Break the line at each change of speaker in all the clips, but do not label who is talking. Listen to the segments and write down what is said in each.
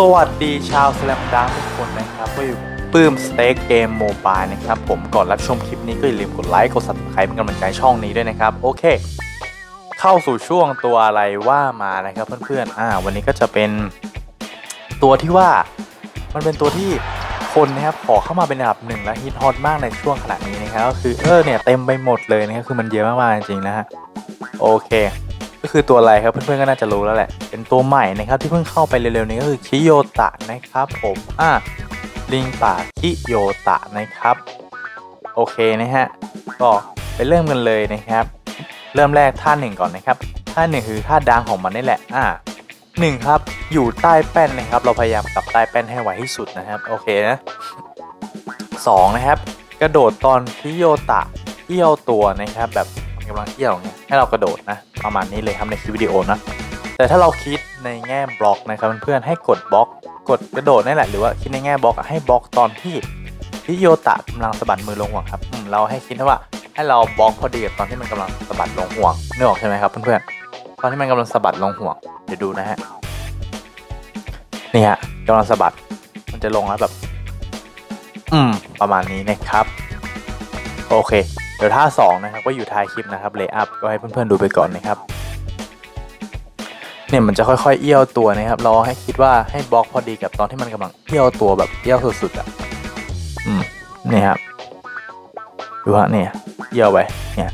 สวัสดีชาวสแลมดังทุกคนนะครับก็อยู่ปื้มสเต็กเกมโมบายนะครับ ผมก่อนรับชมคลิปนี้ก็อย่าลืมกดไลค์ กด subscribe เป็นกำลังใจช่องนี้ด้วยนะครับ โอเค เข้าสู่ช่วงตัวอะไรว่ามานะครับเพื่อนๆ อ่า วันนี้ก็จะเป็นตัวที่ว่ามันเป็นตัวที่คนนะครับขอเข้ามาเป็นอันดับหนึ่งและฮิตฮอตมากในช่วงขณะนี้นะครับก็คือเออเนี่ยเต็มไปหมดเลยนะครับคือมันเยอะมากๆจริงๆนะฮะโอเค ก็คือตัวอะไรครับเพื่อนๆก็น่าจะรู้แล้วแหละ เป็นตัวใหม่นะครับที่เพิ่งเข้าไปเร็วๆนี้ก็คือคิโยตะนะครับผมอะลิงป่าคิโยตะนะครับโอเคนะฮะก็ไปเริ่มกันเลยนะครับ เริ่มแรกท่าหนึ่งก่อนนะครับท่าหนึ่งคือท่าดังของมันนี่แหละอะหนึ่งครับอยู่ใต้แป้นนะครับ เราพยายามกลับใต้แป้นให้ไวที่สุดนะครับโอเคนะสองนะครับ กระโดดตอนคิโยตะเอี้ยวตัวนะครับแบบ กำลังเอี้ยวเนี่ยให้เรากระโดดนะประมาณนี้เลยครับในคลิปวิดีโอนะแต่ถ้าเราคิดในแง่บล็อกนะครับเพื่อนๆให้กดบล็อก กดกระโดดนี่แหละหรือว่าคิดในแง่บล็อกให้บล็อกตอนที่คิโยตะกำลังสะบัดมือลงห่วงครับเราให้คิดว่าให้เราบล็อกพอดีกับตอนที่มันกำลังสะบัดลงห่วงนึกออกใช่ไหมครับเพื่อนๆตอนที่มันกำลังสะบัดลงห่วงเดี๋ยวดูนะฮะนี่ฮะกำลังสะบัดมันจะลงแล้วแบบ อืม ประมาณนี้นะครับ โอเค เดี๋ยวท่าสองนะครับก็อยู่ท้ายคลิปนะครับเลย์อัพก็ให้เพื่อนๆดูไปก่อนนะครับเนี่ยมันจะค่อยๆเอี้ยวตัวนะครับเราให้คิดว่าให้บล็อกพอดีกับตอนที่มันกำลังเอี้ยวตัวแบบเอี้ยวสุดๆอะอืมเนี่ยครับดูฮะเนี่ยเอี้ยวไปเนี่ย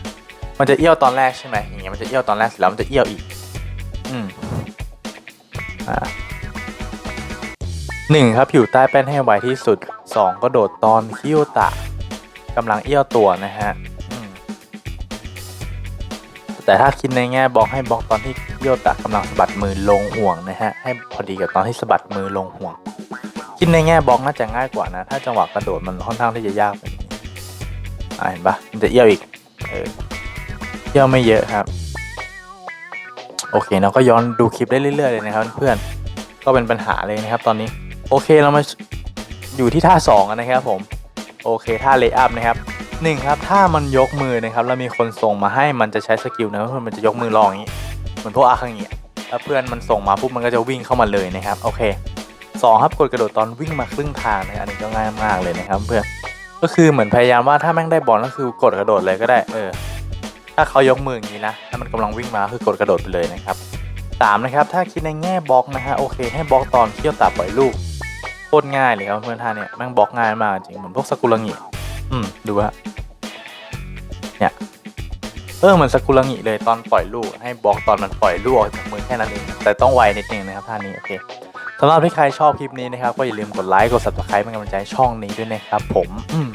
มันจะเอี้ยวตอนแรกใช่ไหมอย่างเงี้ยมันจะเอี้ยวตอนแรกเสร็จแล้วมันจะเอี้ยวอีก อืมอ่าหนึ่งครับอยู่ใต้แป้นให้ไวที่สุดสองก็โดดตอนคิวตะกำลังเอี้ยวตัวนะฮะ แต่ถ้าคิดในแง่บล็อกให้บล็อกตอนที่คิวตะกำลังสะบัดมือลงห่วงนะฮะให้พอดีกับตอนที่สะบัดมือลงห่วง คิดในแง่บล็อกน่าจะง่ายกว่านะ ถ้าจังหวะกระโดดมันค่อนข้างที่จะยากแบบนี้อ่าเห็นปะมันจะเอี้ยวอีกเออเอี้ยวไม่เยอะครับ โอเคเราก็ย้อนดูคลิปได้เรื่อยๆเลยนะครับ เพื่อนๆก็เป็นปัญหาเลยนะครับ ตอนนี้โอเคเรามาอยู่ที่ท่าสองกันนะครับผมโอเคท่าเลย์อัพนะครับ หนึ่งครับถ้ามันยกมือนะครับแล้วมีคนส่งมาให้มันจะใช้สกิลนะเพื่อนมันจะยกมือรองอย่างนี้เหมือนพวกอาคังเงียถ้าเพื่อนมันส่งมาปุ๊บมันก็จะวิ่งเข้ามาเลยนะครับโอเคสองครับกดกระโดดตอนวิ่งมาครึ่งทางนะอันนี้ก็ง่ายมากเลยนะครับเพื่อนก็คือเหมือนพยายามว่าถ้าแม่งได้บอลก็คือกดกระโดดเลยก็ได้เออถ้าเขายกมืออย่างนี้นะถ้ามันกำลังวิ่งมาคือกดกระโดดไปเลยนะครับสามนะครับถ้าคิดในแง่บล็อกนะฮะโอเค ให้บล็อกตอนเคี่ยวตาปล่อยลูกโคตรง่ายเลยครับเพื่อนท่านเนี่ยแม่งบล็อกง่ายมากจริงเหมือนพวกสกุลังิ อืม ดูว่าเนี่ยเออเหมือนสกุลังิเลยตอนปล่อยลูก ให้บอกตอนมันปล่อยลูกออกจากมือแค่นั้นเองแต่ต้องไวนิดนึงนะครับท่านี้โอเคสำหรับที่ใครชอบคลิปนี้นะครับ ก็อย่าลืมกดไลค์กด subscribe เป็นกำลังใจช่องนี้ด้วยนะครับผมอืม